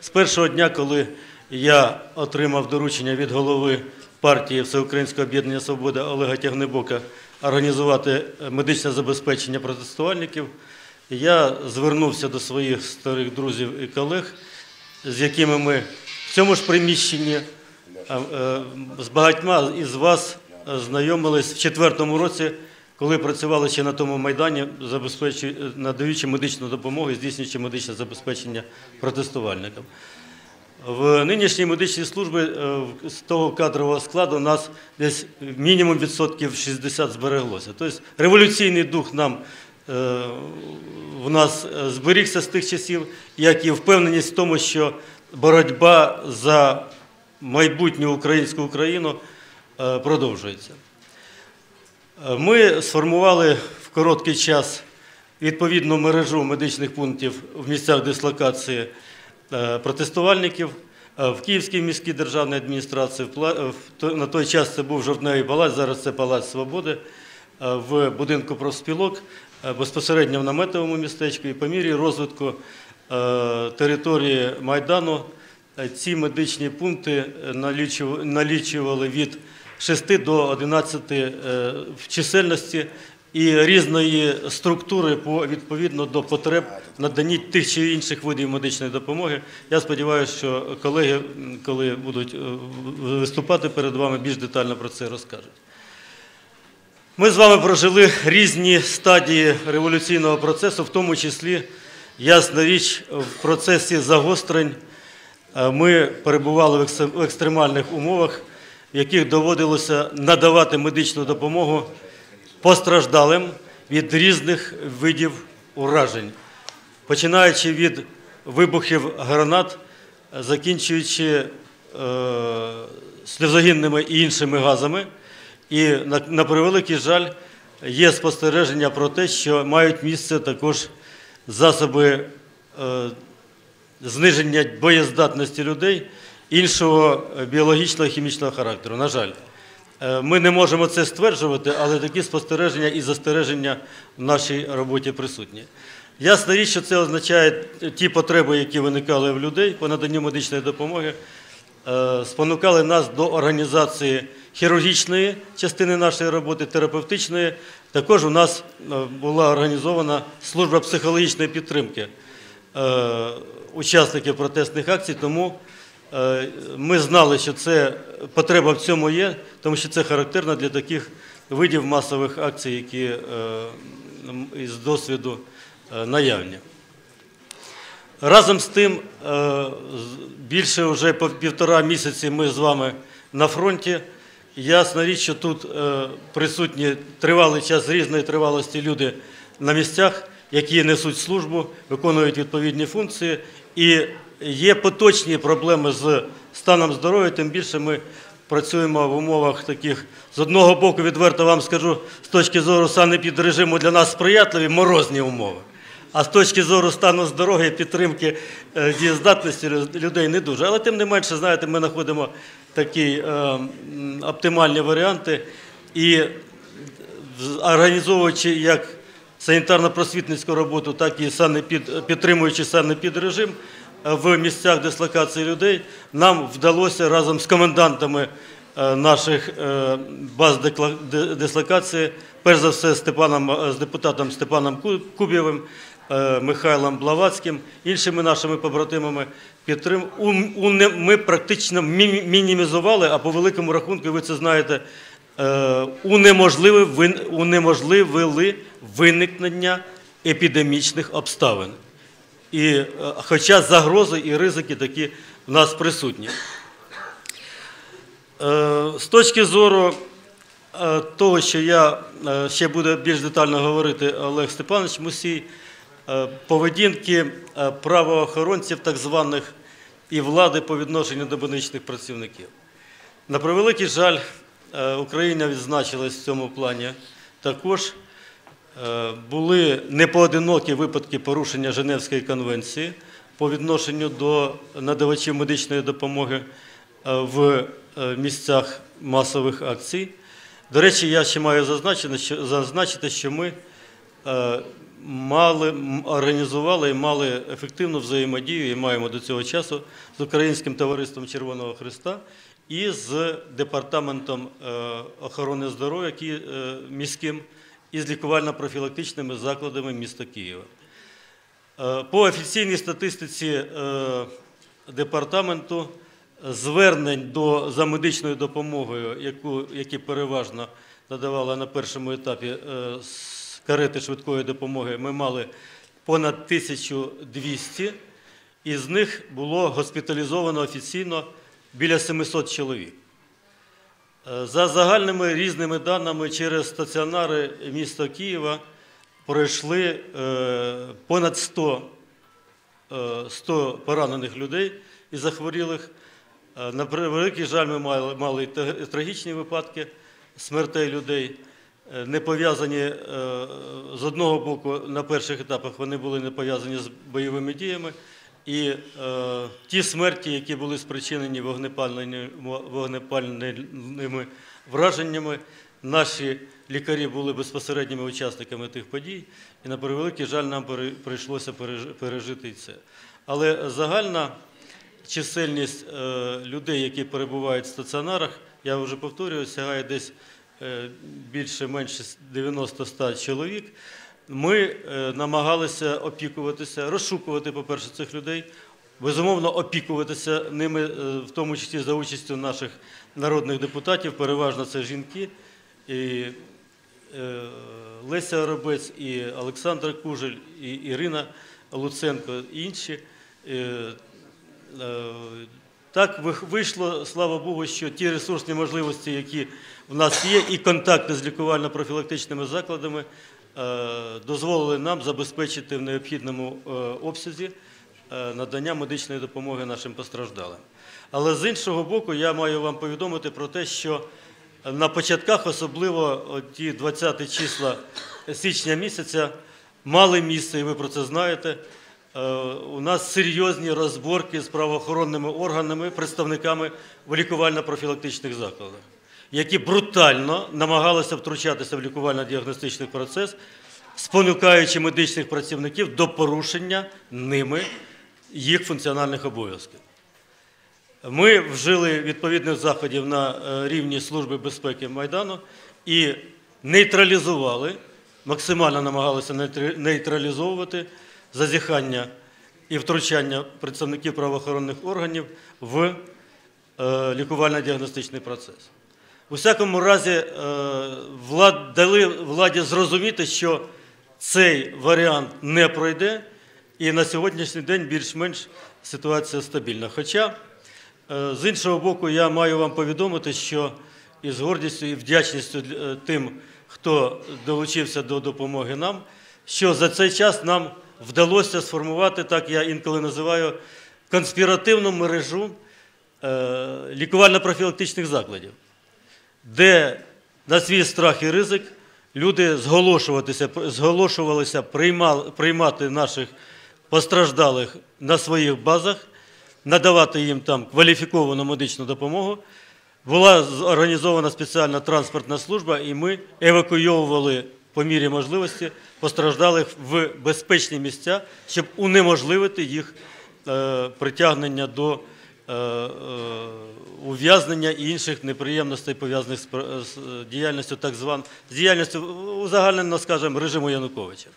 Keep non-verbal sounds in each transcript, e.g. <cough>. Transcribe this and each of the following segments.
з першого дня, коли я отримав доручення від голови партії Всеукраїнського об'єднання Свобода Олега Тягнебока організувати е, медичне забезпечення протестувальників, я звернувся до своїх старих друзів і колег, з якими ми в цьому ж приміщенні е, з багатьма із вас е, знайомились в четвертому році, коли працювали ще на тому майдані, надаючи медичну допомогу і здійснюючи медичне забезпечення протестувальникам. В нинішній медичній службі е, з того кадрового складу у нас десь мінімум відсотків 60 збереглося. Тобто революційний дух нам е, в нас е, зберігся з тих часів, як і впевненість в тому, що боротьба за майбутню українську Україну продовжується. Ми сформували в короткий час відповідну мережу медичних пунктів в місцях дислокації е, протестувальників. Е, В Київській міській державній адміністрації е, на той час це був жовтневий палац, зараз це Палац Свободи. В будинку профспілок безпосередньо в наметовому містечку і по мірі розвитку території Майдану ці медичні пункти налічували від 6 до 11 е, в чисельності і різної структури по відповідно до потреб наданні тих чи інших видів медичної допомоги. Я сподіваюся, що колеги, коли будуть е, виступати перед вами, більш детально про це розкажуть. Ми з вами прожили різні стадії революційного процесу, в тому числі, ясна річ, в процесі загострень е, ми перебували в екстремальних умовах, яких доводилося надавати медичну допомогу постраждалим від різних видів уражень, починаючи від вибухів гранат, закінчуючи е, сльозогінними і іншими газами. І на, на превеликий жаль, є спостереження про те, що мають місце також засоби е, зниження боєздатності людей іншого е, біологічного хімічного характеру. На жаль, Е, ми не можемо це стверджувати, але такі спостереження і застереження в нашій роботі присутні. Ясна річ, що це означає ті потреби, які виникали в людей по наданню медичної допомоги, е, спонукали нас до організації хірургічної частини нашої роботи, терапевтичної. Також у нас е, була організована служба психологічної підтримки е, учасників протестних акцій, тому е, ми знали, що це потреба в цьому є, тому що це характерно для таких видів масових акцій, які е, із досвіду е, наявні. Разом з тим, е, більше вже півтора місяці ми з вами на фронті. Ясна річ, що тут е, присутні тривалий час різної тривалості люди на місцях, які несуть службу, виконують відповідні функції. І є поточні проблеми з станом здоров'я, тим більше ми працюємо в умовах таких, з одного боку, відверто вам скажу, з точки зору санепідрежиму для нас сприятливі морозні умови. А з точки зору стану здоров'я, підтримки е, дієздатності людей не дуже. Але тим не менше, знаєте, ми знаходимо такі е, оптимальні варіанти і організовуючи як санітарно-просвітницьку роботу, так і санепід, підтримуючи санепідрежим е, в місцях дислокації людей, нам вдалося разом з комендантами е, наших е, баз дислокації, перш за все Степаном, е, з депутатом Степаном Кубєвим, е, Михайлом Блаватським, іншими нашими побратимами підтрим... Ми практично мі- мінімізували, а по великому рахунку, ви це знаєте, е, унеможливили виникнення епідемічних обставин. І, е, хоча загрози і ризики такі в нас присутні. Е, З точки зору е, того, що я ще буде більш детально говорити Олег Степанович Мусій, поведінки правоохоронців так званих і влади по відношенню до медичних працівників. На превеликий жаль, Україна відзначилась в цьому плані також. Е, Були непоодинокі випадки порушення Женевської конвенції по відношенню до надавачів медичної допомоги е, в е, місцях масових акцій. До речі, я ще маю зазначити, що, ми мали, організували і мали ефективну взаємодію, і маємо до цього часу з Українським товариством Червоного Христа і з департаментом охорони здоров'я Ки- міським і з лікувально-профілактичними закладами міста Києва. Е, По офіційній статистиці е, департаменту звернень до, за медичною допомогою, які переважно надавала на першому етапі е, карети швидкої допомоги, ми мали понад 1200, і з них було госпіталізовано офіційно біля 700 чоловік. Е, За загальними різними даними через стаціонари міста Києва пройшли е, понад 100, е, 100 поранених людей і захворілих. Е, На превеликий жаль, ми мали, трагічні випадки смертей людей, е, не пов'язані е, з одного боку на перших етапах вони були не пов'язані з бойовими діями. І е, ті смерті, які були спричинені вогнепальними, враженнями, наші лікарі були безпосередніми учасниками тих подій, і на превеликий жаль, нам прийшлося пережити це. Але загальна чисельність е, людей, які перебувають в стаціонарах, я вже повторюю, сягає десь е, більше-менше 90-100 чоловік. Ми е, намагалися опікуватися, розшукувати, по-перше, цих людей, безумовно, опікуватися ними, е, в тому числі за участю наших народних депутатів, переважно це жінки. І е, Леся Оробець, і Олександр Кужель, і Ірина Луценко, і інші. Так вийшло, слава Богу, що ті ресурсні можливості, які в нас є, і контакти з лікувально-профілактичними закладами дозволили нам забезпечити в необхідному е, обсязі е, надання медичної допомоги нашим постраждалим. Але з іншого боку, я маю вам повідомити про те, що на початках, особливо ті 20 числа січня місяця, мали місце, і ви про це знаєте. Е, У нас серйозні розборки з правоохоронними органами, представниками в лікувально-профілактичних закладах, які брутально намагалися втручатися в лікувально-діагностичний процес, спонукаючи медичних працівників до порушення ними їх функціональних обов'язків. Ми вжили відповідних заходів на е, рівні Служби безпеки Майдану і нейтралізували, максимально намагалися нейтралізовувати зазіхання і втручання представників правоохоронних органів в е, лікувально-діагностичний процес. У всякому разі, е, влад, дали владі зрозуміти, що цей варіант не пройде, і на сьогоднішній день більш-менш ситуація стабільна. Хоча, е, з іншого боку, я маю вам повідомити, що із гордістю і вдячністю е, тим, хто долучився до допомоги нам, що за цей час нам вдалося сформувати, так я інколи називаю, конспіративну мережу лікувально-профілактичних закладів де на свій страх і ризик люди зголошуватися, зголошувалися приймали, приймати наших постраждалих на своїх базах, надавати їм там кваліфіковану медичну допомогу. Була організована спеціальна транспортна служба, і ми евакуйовували по мірі можливості постраждалих в безпечні місця, щоб унеможливити їх е, притягнення до ув'язнення і інших неприємностей, пов'язаних з, е, діяльністю так зван, з діяльністю узагальнено, скажімо, режиму Януковича.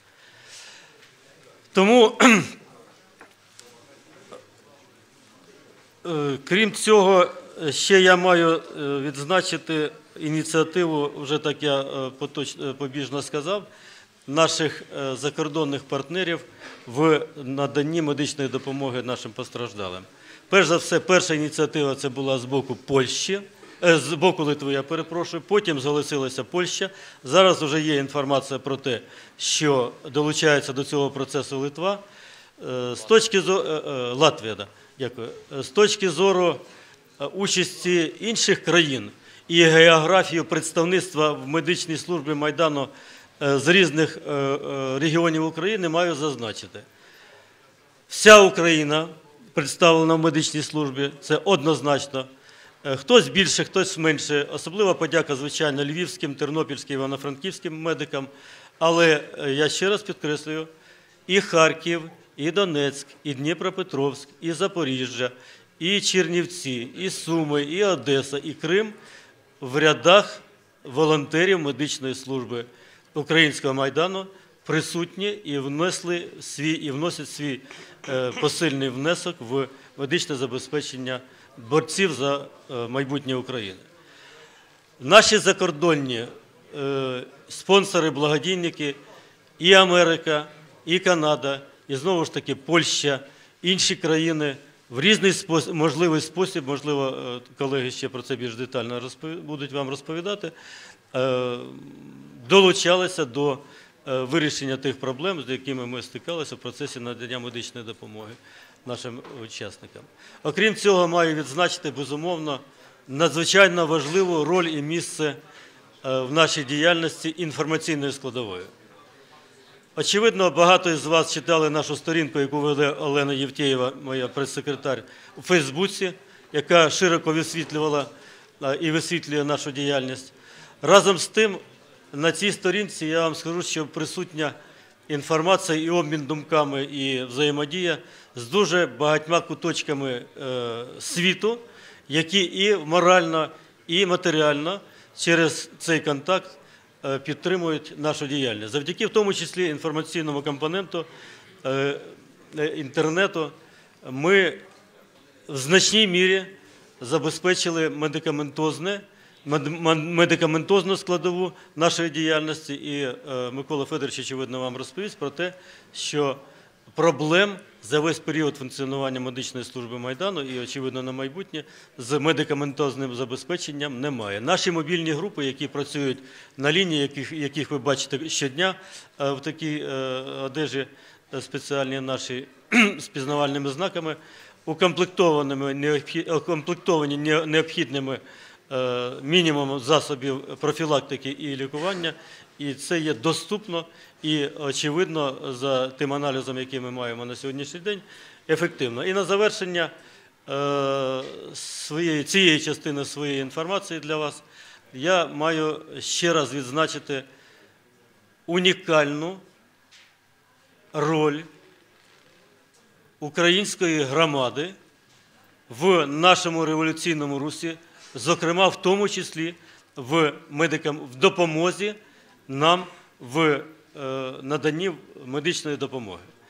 Тому, <clears throat> е, крім цього, е, ще я маю е, відзначити ініціативу, вже так я е, е, побіжно сказав, наших е, закордонних партнерів в наданні медичної допомоги нашим постраждалим. Перш за все, перша ініціатива це була з боку Польщі, е, з боку Литви, я перепрошую. Потім зголосилася Польща. Зараз вже є інформація про те, що долучається до цього процесу Литва. Е, З точки зору Латвія, да, дякую. Е, З точки зору е, участі інших країн і географію представництва в медичній службі Майдану е, з різних е, е, регіонів України маю зазначити. Вся Україна представлена в медичній службі, це однозначно. Е, Хтось більше, хтось менше. Особлива подяка, звичайно, львівським, тернопільським, івано-франківським медикам. Але е, я ще раз підкреслюю, і Харків, і Донецьк, і Дніпропетровськ, і Запоріжжя, і Чернівці, і Суми, і Одеса, і Крим в рядах волонтерів медичної служби Українського майдану присутні і внесли свій і вносять свій посильний внесок в медичне забезпечення борців за е, майбутнє України. Наші закордонні е, спонсори, благодійники, і Америка, і Канада, і знову ж таки Польща, інші країни в різний спосіб, можливий спосіб, можливо, е, колеги ще про це більш детально будуть вам розповідати, е, долучалися до е, вирішення тих проблем, з якими ми стикалися в процесі надання медичної допомоги нашим учасникам. Окрім цього, маю відзначити безумовно надзвичайно важливу роль і місце е, в нашій діяльності інформаційної складової. Очевидно, багато із вас читали нашу сторінку, яку веде Олена Євтєєва, моя прес-секретар, у Фейсбуці, яка широко висвітлювала і висвітлює нашу діяльність. Разом з тим, на цій сторінці я вам скажу, що присутня інформація і обмін думками, і взаємодія з дуже багатьма куточками е, світу, які і морально, і матеріально через цей контакт е, підтримують нашу діяльність. Завдяки в тому числі інформаційному компоненту е, інтернету ми в значній мірі забезпечили медикаментозне, мед- мед- медикаментозну складову нашої діяльності. І е, Микола Федорович, очевидно, вам розповість про те, що проблем за весь період функціонування медичної служби Майдану і, очевидно, на майбутнє з медикаментозним забезпеченням немає. Наші мобільні групи, які працюють на лінії, яких, ви бачите щодня е, в такій е, одежі спеціальні наші з пізнавальними знаками, укомплектовані не- необхідними е, мінімумом засобів профілактики і лікування, і це є доступно і очевидно за тим аналізом, який ми маємо на сьогоднішній день, ефективно. І на завершення е, цієї частини своєї інформації для вас я маю ще раз відзначити унікальну роль української громади в нашому революційному русі, зокрема в тому числі в, медикам, в допомозі нам в е, наданні медичної допомоги.